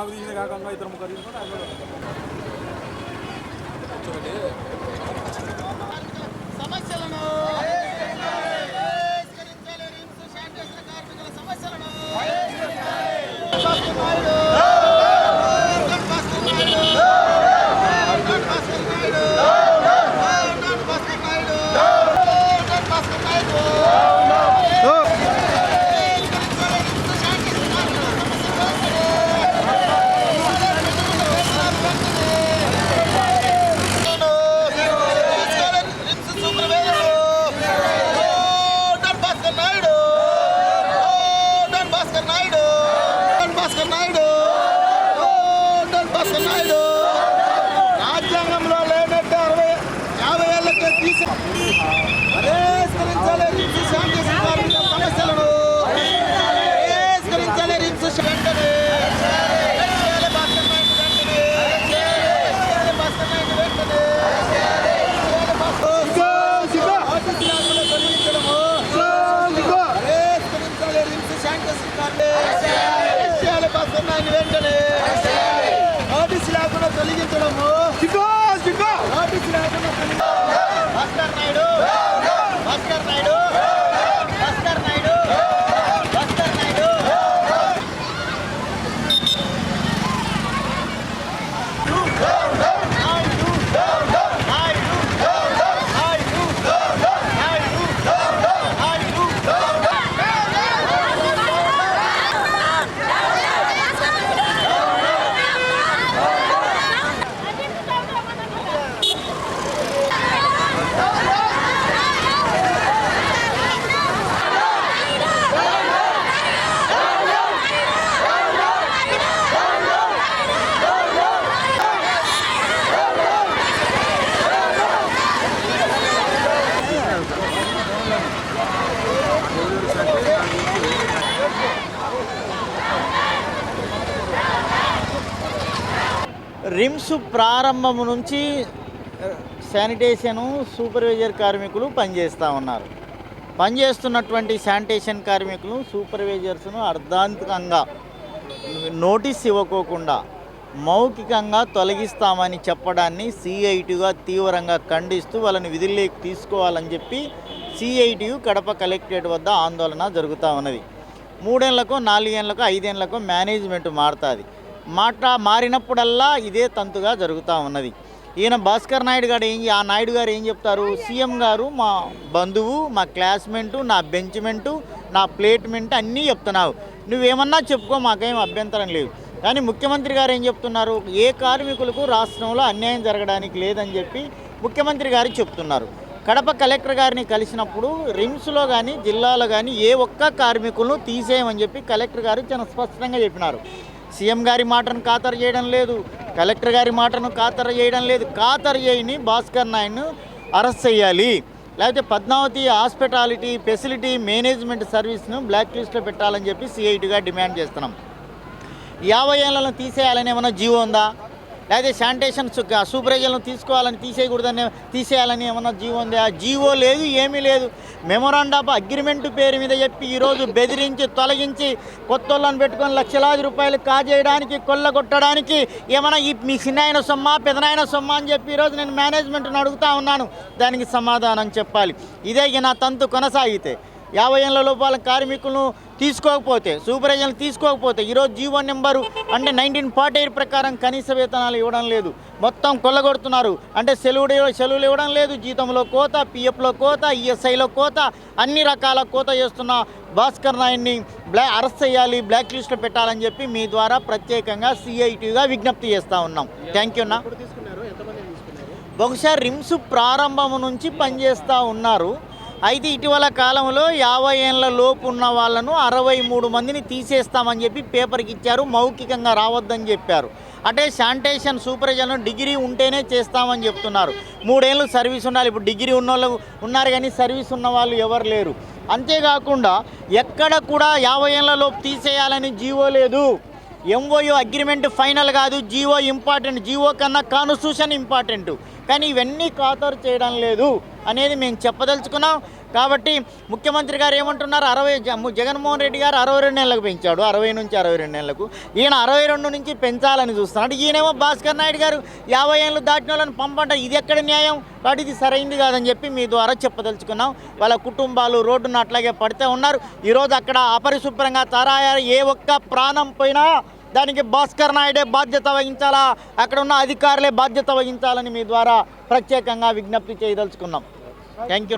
మాకు తీసిన కాకుండా ఇద్దరు ముగ్గురు సమస్యలను సమస్యలను Naidoo! రిమ్స్ ప్రారంభం నుంచి శానిటేషను సూపర్వైజర్ కార్మికులు పనిచేస్తూ ఉన్నారు. పనిచేస్తున్నటువంటి శానిటేషన్ కార్మికులు సూపర్వైజర్స్ను అర్ధాంతకంగా నోటీస్ ఇవ్వకోకుండా మౌఖికంగా తొలగిస్తామని చెప్పడాన్ని సిఐటిగా తీవ్రంగా ఖండిస్తూ వాళ్ళని విధుల్లోకి తీసుకోవాలని చెప్పి సిఐటియు కడప కలెక్టరేట్ వద్ద ఆందోళన జరుగుతూ ఉన్నది. మూడేళ్ళకు నాలుగేళ్ళకు ఐదేళ్ళకు మేనేజ్మెంట్ మారుతుంది. మాట మారినప్పుడల్లా ఇదే తంతుగా జరుగుతూ ఉన్నది. ఈయన భాస్కర్ నాయుడు గారు ఏం ఆ నాయుడు గారు ఏం చెప్తారు? సీఎం గారు మా బంధువు మా క్లాస్మెంటు నా బెంచ్మెంటు నా ప్లేట్మెంట్ అన్నీ చెప్తున్నావు. నువ్వేమన్నా చెప్పుకో మాకేం అభ్యంతరం లేదు. కానీ ముఖ్యమంత్రి గారు ఏం చెప్తున్నారు? ఏ కార్మికులకు రాష్ట్రంలో అన్యాయం జరగడానికి లేదని చెప్పి ముఖ్యమంత్రి గారు చెప్తున్నారు. కడప కలెక్టర్ గారిని కలిసినప్పుడు రిమ్స్లో కానీ జిల్లాలో కానీ ఏ ఒక్క కార్మికులను తీసేయమని చెప్పి కలెక్టర్ గారు చాలా స్పష్టంగా చెప్పినారు. సీఎం గారి మాటను ఖాతరు చేయడం లేదు కలెక్టర్ గారి మాటను ఖాతరు చేయడం లేదు. ఖాతరు చేయని భాస్కర్ నాయుడును అరెస్ట్ చేయాలి. లేకపోతే పద్మావతి హాస్పిటాలిటీ ఫెసిలిటీ మేనేజ్మెంట్ సర్వీస్ను బ్లాక్ లిస్ట్లో పెట్టాలని చెప్పి సిఐటిగా డిమాండ్ చేస్తున్నాం. యాభై ఏళ్ళను తీసేయాలని ఏమైనా జీవో ఉందా? లేదా శానిటేషన్ సు- సూపర్వైజర్లను తీసుకోవాలని తీసేయకూడదని తీసేయాలని ఏమన్నా జీవో ఉంది? ఆ జీవో లేదు ఏమీ లేదు. మెమొరాండా ఆఫ్ అగ్రిమెంట్ పేరు మీద చెప్పి ఈరోజు బెదిరించి తొలగించి కొత్తవాళ్ళని పెట్టుకొని లక్షలాది రూపాయలు కాజేయడానికి కొల్లగొట్టడానికి ఏమైనా ఈ మీ చిన్నాయన సొమ్మ పెదనాయన సొమ్మ అని చెప్పి ఈరోజు నేను మేనేజ్మెంట్ని అడుగుతా ఉన్నాను. దానికి సమాధానం చెప్పాలి. ఇదే నా తంతు కొనసాగితే. యాభై ఏళ్ళ లోపాల కార్మికులను తీసుకోకపోతే సూపర్వైజర్లు తీసుకోకపోతే ఈరోజు జీవో నెంబరు అంటే నైన్టీన్ ఫార్టీ ఎయిట్ ప్రకారం కనీస వేతనాలు ఇవ్వడం లేదు. మొత్తం కొల్లగొడుతున్నారు. అంటే సెలవుడు సెలవులు ఇవ్వడం లేదు. జీతంలో కోత పిఎఫ్లో కోత ఈఎస్ఐలో కోత అన్ని రకాల కోత చేస్తున్న భాస్కర్ నాయుడిని బ్లా అరెస్ట్ చేయాలి బ్లాక్ లిస్ట్లో పెట్టాలని చెప్పి మీ ద్వారా ప్రత్యేకంగా సిఐటిగా విజ్ఞప్తి చేస్తూ ఉన్నాం. థ్యాంక్ యూ అన్న. బహుశా రిమ్స్ ప్రారంభం నుంచి పనిచేస్తూ ఉన్నారు. అయితే ఇటీవల కాలంలో యాభై ఏళ్ళ లోపు ఉన్న వాళ్ళను అరవై మూడు మందిని తీసేస్తామని చెప్పి పేపర్కి ఇచ్చారు. మౌఖికంగా రావద్దని చెప్పారు. అంటే శానిటేషన్ సూపర్వైజర్ను డిగ్రీ ఉంటేనే చేస్తామని చెప్తున్నారు. మూడేళ్ళు సర్వీస్ ఉండాలి. ఇప్పుడు డిగ్రీ ఉన్న వాళ్ళు ఉన్నారు కానీ సర్వీస్ ఉన్న వాళ్ళు ఎవరు లేరు. అంతేకాకుండా ఎక్కడ కూడా యాభై ఏళ్ళలోపు తీసేయాలని జీవో లేదు. ఎంఓయూ అగ్రిమెంట్ ఫైనల్ కాదు. GO important. జీవో కన్నా కాన్స్టిట్యూషన్ ఇంపార్టెంట్. కానీ ఇవన్నీ ఖాతరు చేయడం లేదు. అనేది మేము చెప్పదలుచుకున్నాం. కాబట్టి ముఖ్యమంత్రి గారు ఏమంటున్నారు? అరవై జగన్మోహన్ రెడ్డి గారు అరవై రెండు నెలలకు పెంచాడు. అరవై నుంచి అరవై రెండు నెలలకు. ఈయన అరవై రెండు నుంచి పెంచాలని చూస్తున్నాడు. ఈయనేమో భాస్కర్ నాయుడు గారు యాభై ఏళ్ళు దాటిన వాళ్ళని పంపంట ఇది ఎక్కడ న్యాయం? కాబట్టి ఇది సరైంది కాదని చెప్పి మీ ద్వారా చెప్పదలుచుకున్నాం. వాళ్ళ కుటుంబాలు రోడ్డున అట్లాగే పడితే ఉన్నారు. ఈరోజు అక్కడ అపరిశుభ్రంగా తరాయ ఏ ఒక్క ప్రాణం పోయినా దానికి భాస్కర్ నాయుడే బాధ్యత వహించాలా? అక్కడ ఉన్న అధికారులే బాధ్యత వహించాలని మీ ద్వారా ప్రత్యేకంగా విజ్ఞప్తి చేయదలుచుకున్నాం. Thank you